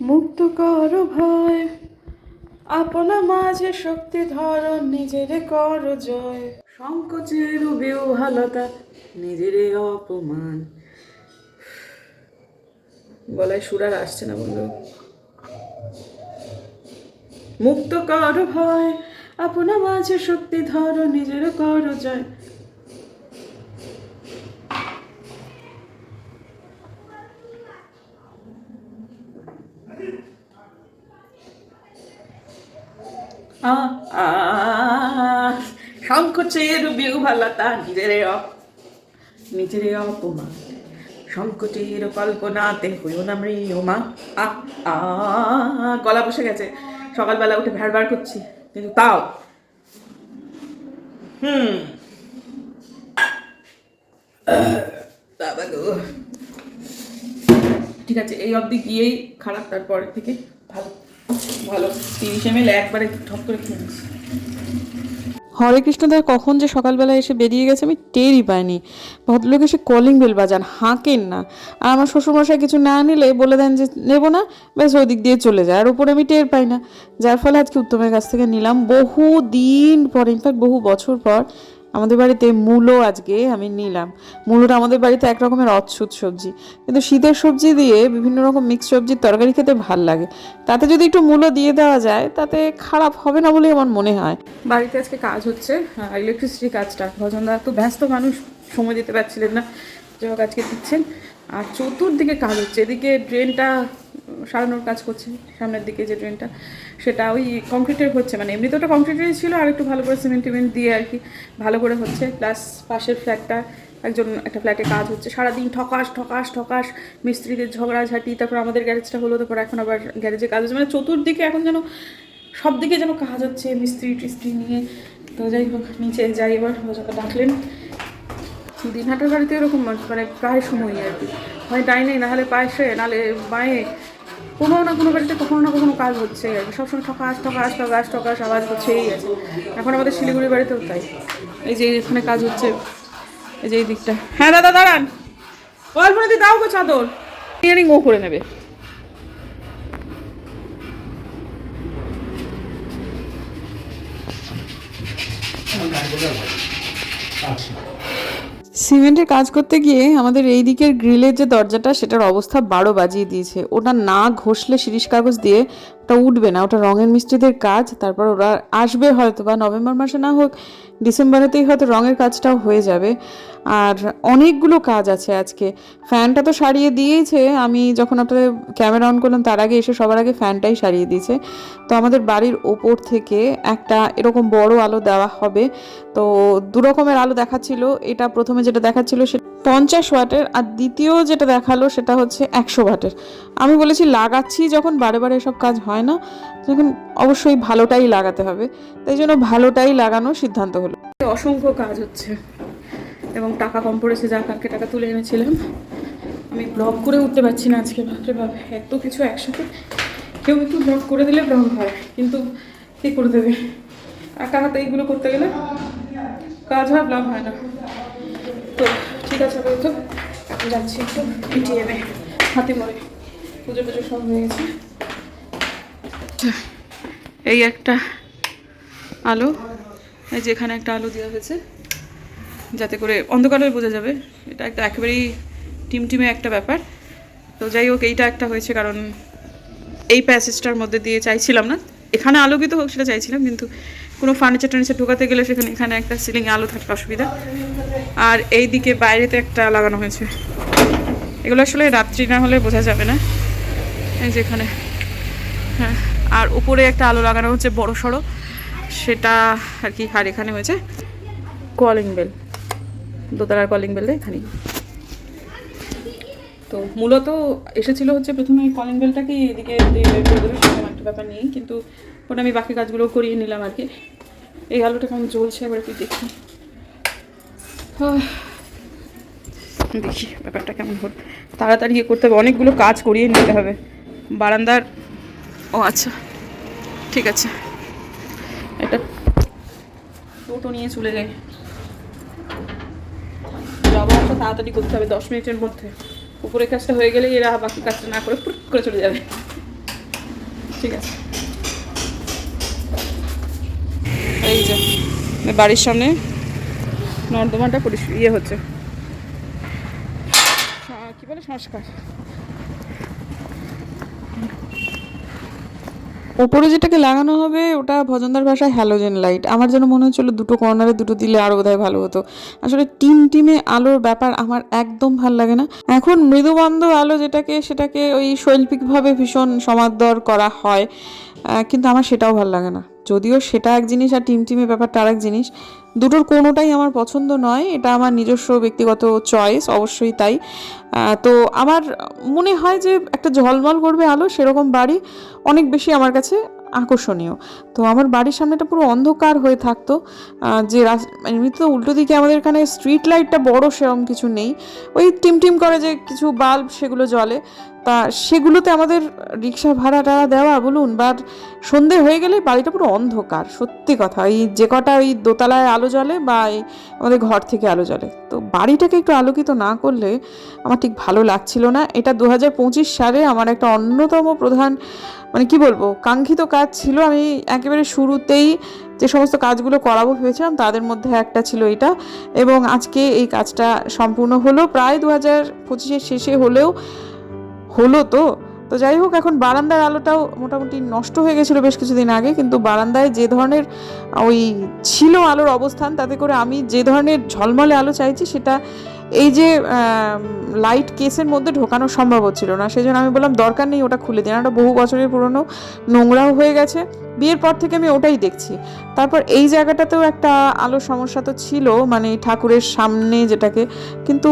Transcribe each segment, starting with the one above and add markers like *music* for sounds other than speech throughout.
মুক্ত কর ভয়। আপনা মাঝে শক্তি ধর, নিজেরে কর জয়। সংকোচের বিহ্বলতা নিজেরে অপমান। গলায় সুর আর আসছে না বন্ধু। মুক্ত কর ভয়। আপনা মাঝে শক্তি ধর, নিজের কর জয়। সংকোচের বিহ্বলতা, নিজেরে নিজেরে অপমান। সংকটের কল্পনাতে হইও না মৃয়মা আ আ, গলা বসে গেছে। সকালবেলা উঠে ভ্যাড় বার করছি। কিন্তু তাও। হুম। বাবা গো। ঠিক আছে, এই অবধি গিয়েই খারাপ তারপরের থেকে ভালো। ভালো। তিরিশ এম ঠপ করে খেয়ে নিচ্ছি। হরে কৃষ্ণদার কখন যে সকালবেলা এসে বেরিয়ে গেছে আমি টেরই পাইনি। ভদ্রলোক এসে কলিং বেল বাজান, হাঁকেন না। আর আমার শ্বশুরমশাই কিছু না নিলে বলে দেন যে, নেব না, ব্যাস ওই দিক দিয়ে চলে যায়। আর উপরে আমি টের পাই না। যার ফলে আজকে উত্তমের কাছ থেকে নিলাম বহু দিন পর ইনফ্যাক্ট বহু বছর পর আমাদের বাড়িতে মূলো আজকে আমি নিলাম। মূলোটা আমাদের বাড়িতে এক রকমের অচ্ছুত সবজি। কিন্তু শীতের সবজি দিয়ে বিভিন্ন রকম মিক্স সবজির তরকারি খেতে ভালো লাগে। তাতে যদি একটু মূলো দিয়ে দেওয়া যায়, তাতে খারাপ হবে না বলে আমার মনে হয়। বাড়িতে আজকে কাজ হচ্ছে ইলেকট্রিসিটি কাজটা। ভজন ভজনদা তো ব্যস্ত মানুষ, সময় দিতে পারছিলেন না। যাই হোক, আজকে দিচ্ছেন। আর চতুর্দিকে কাজ হচ্ছে। এদিকে ড্রেনটা সারানোর কাজ করছে, সামনের দিকে যে ড্রেনটা সেটা ওই কংক্রিটের হচ্ছে। মানে এমনিতে ওটা কংক্রিটেরই ছিল, আর একটু ভালো করে সিমেন্ট টিমেন্ট দিয়ে আর কি ভালো করে হচ্ছে। প্লাস পাশের ফ্ল্যাটটা একজন, একটা ফ্ল্যাটে কাজ হচ্ছে। সারাদিন ঠকাস ঠকাস ঠকাস, মিস্ত্রিদের ঝগড়াঝাটি, তারপর আমাদের গ্যারেজটা হলো, তারপর এখন আবার গ্যারেজে কাজ হচ্ছে। মানে চতুর্দিকে এখন যেন সব দিকে যেন কাজ হচ্ছে মিস্ত্রি টিস্ত্রি নিয়ে। তো যাই হোক, নিচে যাই এবার ডাকলেন। দিনহাটার বাড়িতে এরকম মানে প্রায় সময়ই আর কি। হয় ডাইনে নাহলে পাশে নাহলে বাঁয়ে। কোনো না কোনো বাড়িতে কখনো না কখনো কাজ হচ্ছে আর কি। সবসময় ঠকাস ঠকাস ঠকাস ঠকাস, আওয়াজ হচ্ছেই আছে। এখন আমাদের শিলিগুড়ি বাড়িতেও তাই। এই যে এখানে কাজ হচ্ছে, এই যে এই দিকটা। হ্যাঁ দাদা, দাঁড়ান। অল্প নাকি দাও গো চাদর। ইয়ারিং ও করে নেবে। সিমেন্টের কাজ করতে গিয়ে আমাদের এই দিকের গ্রিলের যে দরজাটা, সেটার অবস্থা বারো বাজিয়ে দিয়েছে। ওটা না ঘষলে শিরিষ কাগজ দিয়ে ওটা উঠবে না। ওটা রঙের মিস্ত্রিদের কাজ। তারপর ওরা আসবে হয়তো বা নভেম্বর মাসে না হোক, ডিসেম্বরেতেই হয়তো রঙের কাজটাও হয়ে যাবে। আর অনেকগুলো কাজ আছে আজকে। ফ্যানটা তো সারিয়ে দিয়েছে। আমি যখন আপনাদের ক্যামেরা অন করলাম, তার আগে এসে সবার আগে ফ্যানটাই সারিয়ে দিয়েছে। তো আমাদের বাড়ির ওপর থেকে একটা এরকম বড় আলো দেওয়া হবে। তো দু রকমের আলো দেখাচ্ছিল। এটা প্রথমে যেটা দেখাচ্ছিল সেটা পঞ্চাশ ওয়াটের আর দ্বিতীয় যেটা দেখাল সেটা হচ্ছে একশো ওয়াটের। আমি বলেছি লাগাচ্ছি যখন, বারে বারে এসব কাজ হয় না। তখন অবশ্যই ভালোটাই লাগাতে হবে। তাই জন্য ভালোটাই লাগানোর সিদ্ধান্ত হলো। অসংখ্য কাজ হচ্ছে। এবং টাকা কম পড়েছে যা কালকে টাকা তুলে এনেছিলাম। আমি ব্লগ করে উঠতে পারছি না আজকে, বাপরে বাপ, এত কিছু একসাথে। কেউ একটু ব্লগ করে দিলে ব্লগ হয়? কিন্তু কে করে দেবে? একা হাতে এইগুলো করতে গেলে? কাজ হয় ব্লগ হয় না। তো ঠিক আছে আপাতত এখন যাচ্ছি একটু এটিএমে হাতে মরে পুজো টুজো সব হয়ে গেছে। এই একটা আলো, এই যেখানে একটা আলো দেওয়া হয়েছে। যাতে করে অন্ধকারে বোঝা যাবে। এটা একটা একেবারেই টিমটিমে একটা ব্যাপার। তো যাই হোক, এইটা একটা হয়েছে কারণ এই প্যাসেজটার মধ্যে দিয়ে চাইছিলাম না। এখানে আলোকিত হোক, সেটা চাইছিলাম, কিন্তু কোনো ফার্নিচার টার্নিচার ঢোকাতে গেলে সেখানে, এখানে একটা সিলিং আলো থাকতে অসুবিধা। আর এই দিকে বাইরেতে একটা লাগানো হয়েছে। এগুলো আসলে রাত্রি না হলে বোঝা যাবে না। এই যে এখানে। হ্যাঁ আর উপরে একটা আলো লাগানো হচ্ছে বড় সড়ো সেটা আর কি, আর এখানে হয়েছে কলিং বেল দোতলার কলিং বেলটা এখানেই। তো মূলত এসেছিল হচ্ছে প্রথমে কলিং বেলটাকে এদিকে একটা ব্যাপার নেই। কিন্তু ওটা আমি বাকি কাজগুলো করিয়ে নিলাম আর কি। এই আলোটা কেমন জ্বলছে এবার একটু দেখি। দেখি ব্যাপারটা কেমন হল। তাড়াতাড়ি ইয়ে করতে হবে, অনেকগুলো কাজ করিয়ে নিতে হবে। বারান্দার ও আচ্ছা। ঠিক আছে। একটা টোটো নিয়ে চলে যাই। একটা তাড়াতাড়ি করতে হবে, দশ মিনিটের মধ্যে। উপরের কাজটা হয়ে গেলে এরা বাকি কাজটা না করে পুরো করে চলে যাবে। ঠিক আছে। এই যে, বাড়ির সামনে নর্দমাটা পরিষ্কার ইয়ে হচ্ছে। কি বলে? সংস্কার। ওপরে যেটাকে লাগানো হবে, ওটা ভজনদার ভাষায় হ্যালোজেন লাইট আমার যেন মনে হচ্ছিল দুটো কর্নারে দুটো দিলে আরও বোধহয় ভালো হতো। আসলে টিম টিমে আলোর ব্যাপার আমার একদম ভালো লাগে না। এখন মৃদুবন্ধ আলো যেটাকে, সেটাকে ওই শৈল্পিকভাবে ভীষণ সমাদর করা হয় কিন্তু আমার সেটাও ভালো লাগে না। যদিও সেটা এক জিনিস আর টিম টিমে ব্যাপারটা আরেক জিনিস। দুটোর কোনোটাই আমার পছন্দ নয়, এটা আমার নিজস্ব ব্যক্তিগত চয়েস অবশ্যই তাই। তো আমার মনে হয় যে একটা ঝলমল করবে আলো, সেরকম বাড়ি অনেক বেশি আমার কাছে আকর্ষণীয়। তো আমার বাড়ির সামনেটা পুরো অন্ধকার হয়ে থাকতো। যে এমনিতে তো উল্টো দিকে আমাদের এখানে স্ট্রিট লাইটটা বড় সেরকম কিছু নেই। ওই টিম টিম করে যে কিছু বাল্ব সেগুলো জ্বলে। তা সেগুলোতে আমাদের রিক্সা ভাড়া টাড়া দেওয়া, বলুন বা সন্ধে হয়ে গেলে বাড়িটা পুরো অন্ধকার, সত্যি কথা। এই যে কটা ওই দোতলায় আলো জ্বলে বা আমাদের ঘর থেকে আলো জ্বলে। তো বাড়িটাকে একটু আলোকিত না করলে আমার ঠিক ভালো লাগছিল না। এটা দু হাজার পঁচিশ সালে আমার একটা অন্যতম প্রধান মানে কি বলব, কাঙ্ক্ষিত কাজ ছিল। আমি একেবারে শুরুতেই যে সমস্ত কাজগুলো করাবো ভেবেছিলাম, তাদের মধ্যে একটা ছিল এটা। এবং আজকে এই কাজটা সম্পূর্ণ হলো। প্রায় দু হাজার পঁচিশের শেষে হলেও হলো তো। তো যাই হোক, এখন বারান্দার আলোটাও মোটামুটি নষ্ট হয়ে গেছিল বেশ কিছুদিন আগে, কিন্তু বারান্দায় যে ধরনের ওই ছিল আলোর অবস্থান, তাতে করে আমি যে ধরনের ঝলমলে আলো চাইছি, সেটা এই যে লাইট কেসের মধ্যে ঢোকানো সম্ভব হচ্ছিল না। সেই জন্য আমি বললাম, দরকার নেই, ওটা খুলে দিন। ওটা বহু বছরের পুরনো নোংরাও হয়ে গেছে। বিয়ের পর থেকে আমি ওটাই দেখছি। তারপর এই জায়গাটাতেও একটা আলোর সমস্যা তো ছিল মানে ঠাকুরের সামনে যেটাকে, কিন্তু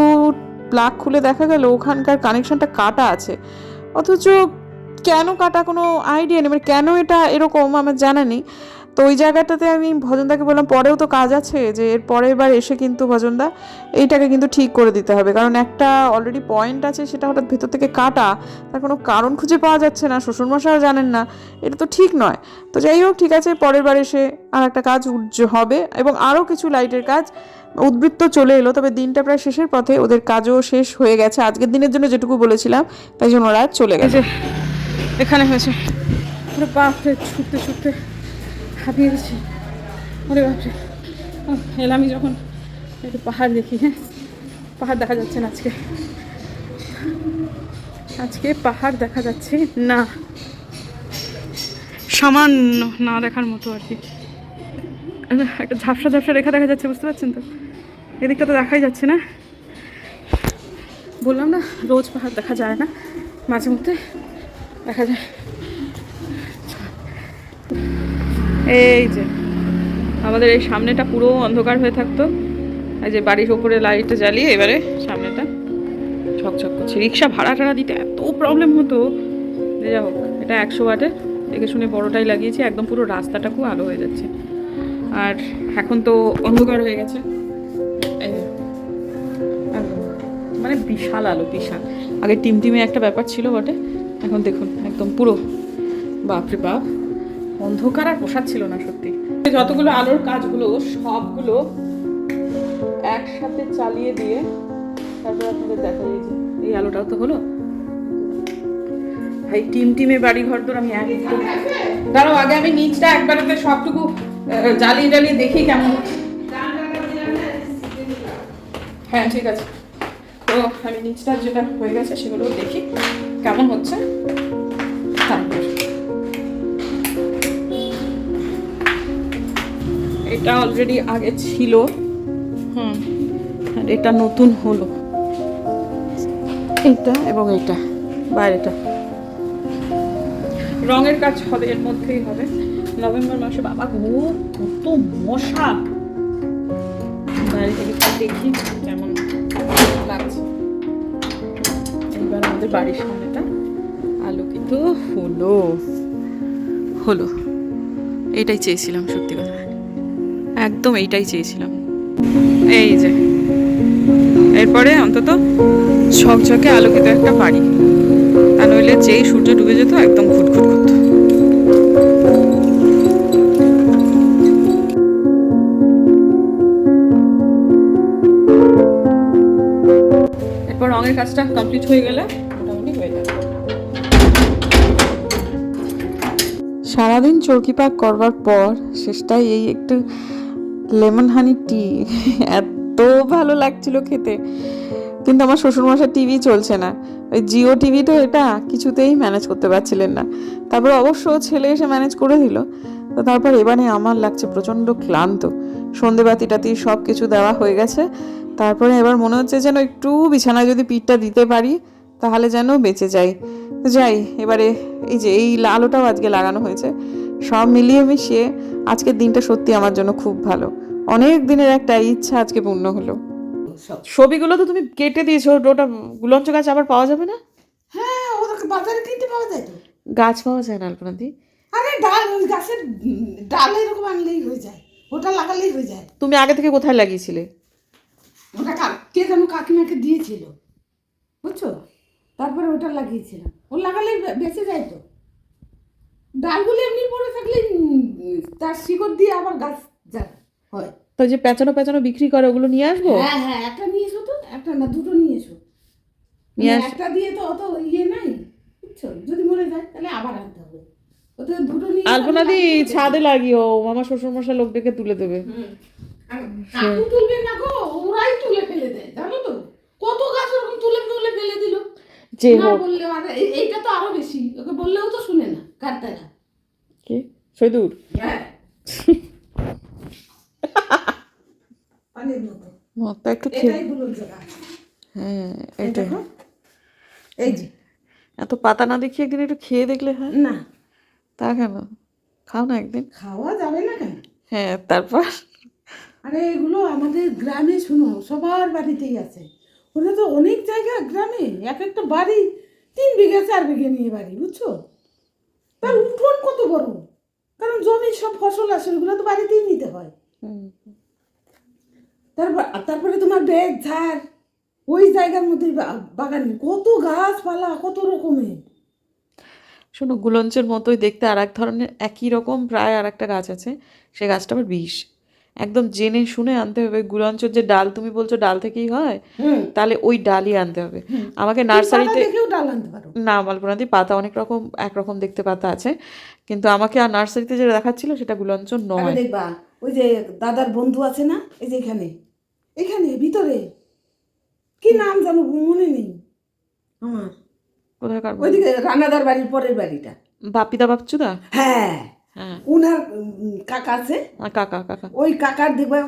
প্লাগ খুলে দেখা গেল, ওখানকার কানেকশনটা কাটা আছে। অথচ কেন কাটা কোনো আইডিয়া নেই? মানে কেন এটা এরকম আমার জানা নেই। তো ওই জায়গাটাতে আমি ভজনদাকে বললাম, পরেও তো কাজ আছে যে এর পরের বার এসে কিন্তু ভজনদা এইটাকে কিন্তু ঠিক করে দিতে হবে। কারণ একটা অলরেডি পয়েন্ট আছে, সেটা হঠাৎ ভেতর থেকে কাটা, তার কোনো কারণ খুঁজে পাওয়া যাচ্ছে না, শ্বশুরমশাইও জানেন না, এটা তো ঠিক নয়। তো যাই হোক, ঠিক আছে, পরের বার এসে আর একটা কাজ উজ্জ- হবে এবং আরও কিছু লাইটের কাজ উদ্বৃত্ত চলে এলো তবে দিনটা প্রায় শেষের পথে ওদের কাজও শেষ হয়ে গেছে। আজকের দিনের জন্য যেটুকু বলেছিলাম তাই জন্য ওরা চলে গেছে এখানে হয়েছে। ওরে বাপরে ছুটতে ছুটতে হাঁপিয়ে গেছি। ওরে বাপরে। আহ, এলামই যখন একটু পাহাড় দেখি হ্যাঁ? পাহাড় দেখা যাচ্ছে না আজকে। আজকে পাহাড় দেখা যাচ্ছে না। সামান্য না দেখার মতো আর কি। একটা *laughs* ঝাপসা ঝাপসা রেখা দেখা যাচ্ছে, বুঝতে পারছেন তো? এদিকটা তো দেখাই যাচ্ছে না। বললাম না, রোজ পাহাড় দেখা যায় না। মাঝে মধ্যে দেখা যায়। এই যে, আমাদের এই সামনেটা পুরো অন্ধকার হয়ে থাকতো। এই যে বাড়ির ওপরে লাইটটা জ্বালিয়ে এবারে সামনেটা ঝকঝক করছে। রিক্সা ভাড়া টাড়া দিতে এত প্রবলেম হতো। যে যা হোক, এটা একশো ওয়াটের। দেখে শুনে বড়টাই লাগিয়েছি, একদম পুরো রাস্তাটা খুব আলো হয়ে যাচ্ছে। আর এখন তো অন্ধকার হয়ে গেছে। মানে বিশাল আলো, বিশাল। আগে টিমটিমে একটা ব্যাপার ছিল বটে, এখন দেখুন, একদম পুরো। বাপরে বাপ, অন্ধকার আর পোষার ছিল না সত্যি। যতগুলো আলোর কাজগুলো, সবগুলো একসাথে চালিয়ে দিয়ে তারপর আপনাদের দেখা এই আলোটাও তো হলো। ভাই টিম টিমে বাড়ি ঘর তোর আমি একদম দাঁড়াও, আগে আমি নিচটা একবারে সবটুকু জ্বালিয়ে জ্বালিয়ে দেখি কেমন। হ্যাঁ ঠিক আছে। তো আমি নিচটা যেটা হয়ে গেছে সেগুলো দেখি কেমন হচ্ছে। এটা অলরেডি আগে ছিল। হুম। আর এটা নতুন হলো। এটা এবং এটা বাইরেটা। রঙের কাজ হবে, এর মধ্যেই হবে। নভেম্বর মাসে বাবা গো, কত মশা। থেকে দেখি কেমন লাগছে। এইবার আমাদের বাড়ির সামনেটা আলোকিত হলো। হলো। এইটাই চেয়েছিলাম সত্যি কথা। একদম এইটাই চেয়েছিলাম। এই যে। এরপরে অন্তত ঝকঝকে আলোকিত একটা বাড়ি। তা নইলে যেই সূর্য ডুবে যেত, একদম কাজটা কমপ্লিট হয়ে গেলে মোটামুটি হয়ে যাবে। সারাদিন চরকি পাক করবার পর শেষটায় এই একটু লেমন হানি টি এত ভালো লাগছিল খেতে। কিন্তু আমার শ্বশুরমশাই টিভি চলছে না। ওই জিও টিভি তো এটা কিছুতেই ম্যানেজ করতে পারছিলেন না। তারপর অবশ্য ছেলে এসে ম্যানেজ করে দিল। তো তারপর এবারে আমার লাগছে প্রচণ্ড ক্লান্ত। সন্ধে বাতি টাতি সব কিছু দেওয়া হয়ে গেছে। তারপরে এবার মনে হচ্ছে যেন একটু বিছানায় যদি পিঠটা দিতে পারি তাহলে যেন বেঁচে যাই তো যাই এবারে এই যে এই আলোটাও আজকে লাগানো হয়েছে। সব মিলিয়ে মিশিয়ে আজকের দিনটা সত্যি আমার জন্য খুব ভালো। অনেক দিনের একটা ইচ্ছা আজকে পূর্ণ হলো। ছবিগুলো তো তুমি কেটে দিয়েছ ওটা গুলঞ্চ গাছ আবার পাওয়া যাবে না? হ্যাঁ বাজারে কিনতে পাওয়া যায় তো। গাছ পাওয়া যায় না আলপনাদি? আরে ডাল ওই গাছের ডাল এরকম আনলেই হয়ে যায়। ওটা লাগালেই হয়ে যায়। তুমি আগে থেকে কোথায় লাগিয়েছিলে? ওটা কে যেন কাকিমাকে দিয়েছিল বুঝছ? তারপরে ওটা লাগিয়েছিলাম। ও লাগালেই বে- বেঁচে যায় তো। ডালগুলো এমনি পড়ে থাকলে তার শিকড় দিয়ে আবার গাছ যায় হয়। তো যে পেঁচানো পেঁচানো বিক্রি করে ওগুলো নিয়ে আসব? হ্যাঁ হ্যাঁ একটা নিয়ে এসো তো একটা না দুটো নিয়ে এসো। মানে একটা দিয়ে তো অত ইয়ে নাই বুঝছ? যদি মরে যায় তাহলে আবার আনতে হবে। ওতে দুটো নিয়ে। ছাদে লাগিও মামা শ্বশুর মশাই লোক ডেকে তুলে দেবে তুলবে না গো ওরাই তুলে ফেলে দেয় জানো তো কত গাছ ওরকম তুলে তুলে ফেলে দিল যে না হোক। বললে আর এইটা তো আরও বেশি। ওকে বললেও তো শুনে না কারতারা কি? সৈদুর? হ্যাঁ। মতো। একটু খেয়ে হ্যাঁ দেখো। এই যে। এত পাতা না দেখিয়ে একদিন একটু খেয়ে দেখলে হয়? না। তা কেন? খাও না একদিন। খাওয়া যাবে না কেন? হ্যাঁ তারপর? আরে এগুলো আমাদের গ্রামে শুনো সবার বাড়িতেই আছে। ওরা তো অনেক জায়গা গ্রামে এক একটা বাড়ি তিন বিঘা চার বিঘা নিয়ে বাড়ি বুঝছ? তার উঠোন কত বড়? কারণ জমির সব ফসল আসে ওগুলো তো বাড়িতেই নিতে হয়। হুম। তারপর তারপরে তোমার বেগ ঝাড় ওই জায়গার মধ্যে বাগান কত গাছপালা কত রকমের। শোনো গুলঞ্চের মতোই দেখতে আর এক ধরনের একই রকম প্রায় আর একটা গাছ আছে। সে গাছটা আবার বিষ। একদম জেনে শুনে আনতে হবে। গুলঞ্চর যে ডাল তুমি বলছো ডাল থেকেই হয় তাহলে ওই ডালই আনতে হবে। আমাকে নার্সারিতে না মালপনাদি পাতা অনেক রকম একরকম দেখতে পাতা আছে। কিন্তু আমাকে আর নার্সারিতে যেটা দেখাচ্ছিল সেটা গুলঞ্চন আরে নয়। দেখবা ওই যে দাদার বন্ধু আছে না এই যে এখানে এখানে ভিতরে। কি নাম জানো মনে নেই আমার। কোথায় কার ওইদিকে রানাদার বাড়ির পরের বাড়িটা। বাপিদা বাপচুদা? হ্যাঁ। উনার কাকা আছে? কাকা কাকা। ওই কাকার দেখবা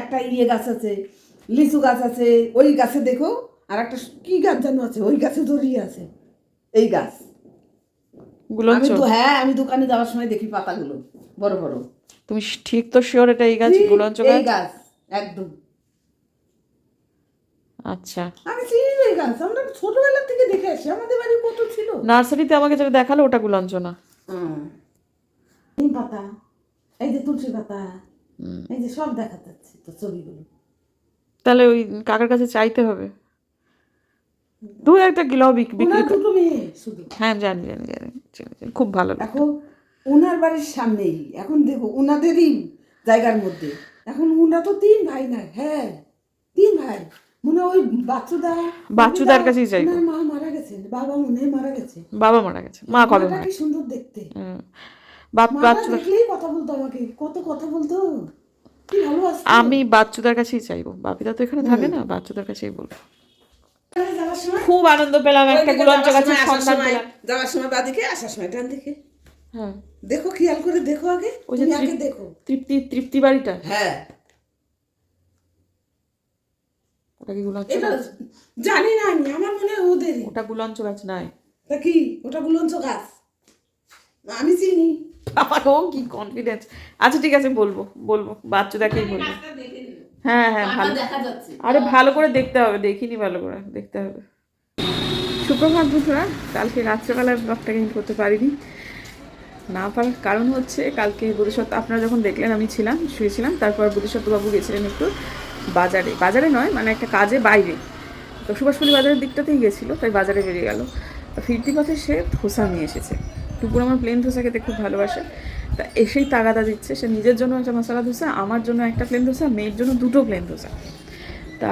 একটা ইয়ে গাছ আছে লিচু গাছ আছে ওই গাছে দেখো আর একটা কি গাছ জানো আছে ওই গাছে জড়িয়ে আছে এই গাছ। আমি তো হ্যাঁ আমি দোকানে যাওয়ার সময় দেখি পাতাগুলো বড় বড়। তুমি ঠিক তো শিওর এটা এই গাছ গুলঞ্চ এই গাছ? গাছ একদম। আচ্ছা। আমি চিনি এই গাছ আমরা ছোটবেলা থেকে দেখে আসি আমাদের বাড়ি কত ছিল? নার্সারিতে আমাকে যেটা দেখাল ওটা গুলঞ্চনা নিম পাতা এই যে তুলসী পাতা। এই যে সব দেখা যাচ্ছে তো ছবিগুলো। তাহলে ওই কাকার কাছে চাইতে হবে। দু একটা কিলো বিক্রি দুটো মেয়ে শুধু। হ্যাঁ জানি জানি জানি। খুব ভালো দেখো ওনার বাড়ির সামনেই। এখন দেখো ওনাদেরই জায়গার মধ্যে। এখন ওনারা তো তিন ভাই না হ্যাঁ তিন ভাই। মনে হয় ওই বাচ্চুদা বাচ্চুদার কাছেই। ওনার মা মারা গেছেন বাবা মনে মারা গেছে। বাবা মারা গেছে। মা কবে মারা? কি সুন্দর দেখতে। কথা বলতো আমাকে। কত কথা বলতো। কি ভালো আমি বাচ্চুদার কাছেই চাইব। বাপিদা তো এখানে থাকে না বাচ্চুদার কাছেই বলব। খুব আনন্দ পেলাম একটা গুলঞ্চ যাওয়ার গাছের সন্ধান পেলাম। যাওয়ার সময় বাদিকে আসার সময় ডান দিকে। হ্যাঁ। দেখো খেয়াল করে দেখো আগে ওই যে আগে দেখো। তৃপ্তি তৃপ্তি বাড়িটা? হ্যাঁ। ওটা কি গুলঞ্চ গাছ? জানি না আমি আমার মনে হয় ওদেরই। ওটা গুলঞ্চ গাছ নাই। তা কি? ওটা গুলঞ্চ গাছ। আমি চিনি। আমার ও কি কনফিডেন্স আচ্ছা ঠিক আছে বলব বলব বাচ্চুদাকেই বলব। হ্যাঁ হ্যাঁ ভালো। আরে ভালো করে দেখতে হবে দেখিনি ভালো করে দেখতে হবে। সুপ্রভাত বন্ধুরা কালকে রাত্রেবেলায় ব্লগটা কিন্তু করতে পারিনি। না পারার কারণ হচ্ছে কালকে বুধসত্ব আপনারা যখন দেখলেন আমি ছিলাম শুয়েছিলাম তারপর বুধসত্ত্ববাবু গেছিলেন একটু বাজারে। বাজারে নয় মানে একটা কাজে বাইরে। তো সুভাষপল্লী বাজারের দিকটাতেই গেছিল তাই বাজারে বেরিয়ে গেল। তো ফিরতি পথে সে ধোসা নিয়ে এসেছে। টুকুর আমার প্লেন ধোসা খেতে খুব ভালোবাসে। তা এসেই তাগাদা দিচ্ছে। সে নিজের জন্য একটা মশলা ধোসা, আমার জন্য একটা প্লেন ধোসা, মেয়ের জন্য দুটো প্লেন ধোসা। তা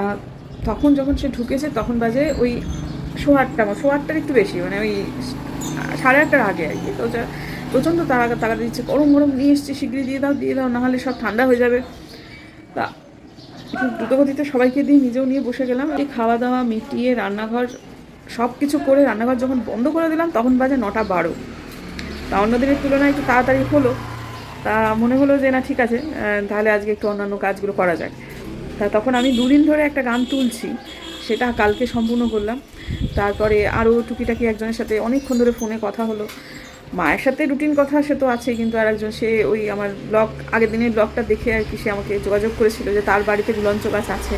তখন যখন সে ঢুকেছে, তখন বাজে ওই সোয়ারটা আটটার একটু বেশি মানে ওই সাড়ে আটটার আগে আর কি। তো প্রচণ্ড তাড়া তাড়া দিচ্ছে, গরম গরম, নিয়ে এসছি শীঘ্রই দিয়ে দাও দিয়ে দাও নাহলে সব ঠান্ডা হয়ে যাবে। তা একটু দ্রুতগতিতে সবাইকে দিয়ে নিজেও নিয়ে বসে গেলাম। এই খাওয়া দাওয়া মিটিয়ে, রান্নাঘর সব কিছু করে রান্নাঘর যখন বন্ধ করে দিলাম, তখন বাজে নটা বারো। তা অন্য দিনের তুলনায় একটু তাড়াতাড়ি হলো। তা মনে হলো যে না, ঠিক আছে তাহলে আজকে একটু অন্যান্য কাজগুলো করা যায় তা তখন আমি দুদিন ধরে একটা গান তুলছি, সেটা কালকে সম্পূর্ণ করলাম। তারপরে আরও টুকিটাকি একজনের সাথে অনেকক্ষণ ধরে ফোনে কথা হলো। মায়ের সাথে রুটিন কথা সে তো আছেই কিন্তু আর একজন, সে ওই আমার ব্লগ আগের দিনের ব্লগটা দেখে আর কি সে আমাকে যোগাযোগ করেছিল যে তার বাড়িতে গুলঞ্চ গাছ আছে।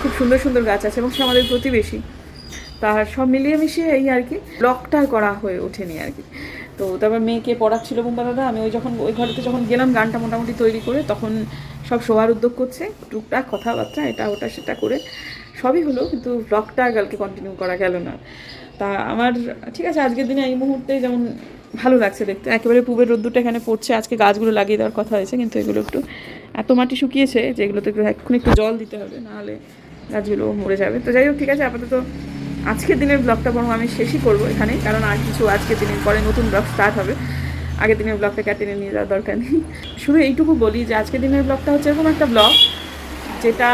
খুব সুন্দর সুন্দর গাছ আছে এবং সে আমাদের প্রতিবেশী। তার সব মিলিয়ে মিশিয়ে এই আর কি ব্লগটা করা হয়ে ওঠেনি আর কি। তো তারপর মেয়েকে পড়াচ্ছিল বুম্বা দাদা। আমি ওই যখন, ওই ঘরেতে যখন গেলাম গানটা মোটামুটি তৈরি করে, তখন সব শোয়ার উদ্যোগ করছে, টুকটাক কথাবার্তা, এটা ওটা সেটা করে, সবই হলো, কিন্তু ব্লগটা কালকে কন্টিনিউ করা গেল না। তা আমার, ঠিক আছে, আজকের দিনে এই মুহূর্তে যেমন ভালো লাগছে দেখতে, একেবারে পূবের রোদ্দুরটা এখানে পড়ছে, আজকে গাছগুলো লাগিয়ে দেওয়ার কথা হয়েছে, কিন্তু এগুলো একটু, এত মাটি শুকিয়েছে যে এগুলোতে একটু এখন একটু জল দিতে হবে, নাহলে গাছগুলো মরে যাবে। তো যাই হোক, ঠিক আছে, আপাতত আজকের দিনের ব্লগটা বরং আমি শেষই করব এখানে, কারণ আর কিছু আজকের দিনের পরে নতুন ব্লগ স্টার্ট হবে। আগের দিনের ব্লগটা কেটে নিয়ে যাওয়ার দরকার নেই। শুধু এইটুকু বলি যে আজকের দিনের ব্লগটা হচ্ছে এরকম একটা ব্লগ যেটা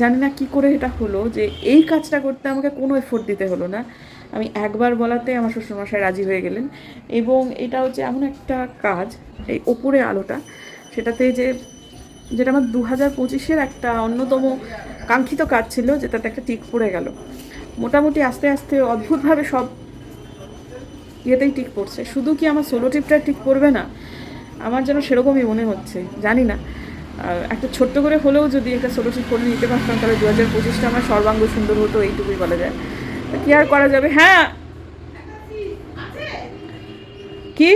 জানি না কী করে এটা হলো, যে এই কাজটা করতে আমাকে কোনো এফোর্ট দিতে হলো না। আমি একবার বলাতে আমার শ্বশুরমশাই রাজি হয়ে গেলেন। এবং এটা হচ্ছে এমন একটা কাজ, এই ওপরে আলোটা, সেটাতে যে, যেটা আমার দু হাজার পঁচিশের একটা অন্যতম কাঙ্ক্ষিত কাজ ছিল যে তাতে একটা টিক পড়ে গেল। মোটামুটি আস্তে আস্তে অদ্ভুতভাবে সব ইয়েতেই টিক পড়ছে। শুধু কি আমার সোলো টিপটা ঠিক পড়বে না? আমার যেন সেরকমই মনে হচ্ছে জানি না। একটা ছোট্ট করে হলেও যদি একটা সোলো টিপ করে নিতে পারতাম তাহলে দু হাজার পঁচিশটা আমার সর্বাঙ্গ সুন্দর হতো এইটুকুই বলা যায়। তা কি আর করা যাবে? হ্যাঁ! কি?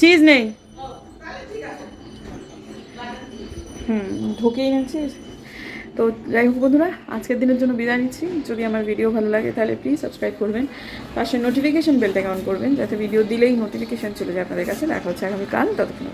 চিজ নেই। হুম, ঢুকেই নিয়েছিস তো যাই হোক বন্ধুরা, আজকের দিনের জন্য বিদায় নিচ্ছি। যদি আমার ভিডিও ভালো লাগে তাহলে প্লিজ সাবস্ক্রাইব করবেন। পাশে নোটিফিকেশন বেলটাকে অন করবেন, যাতে ভিডিও দিলেই নোটিফিকেশন চলে যায় আপনাদের কাছে। দেখা হচ্ছে আগামীকাল, ততক্ষণ।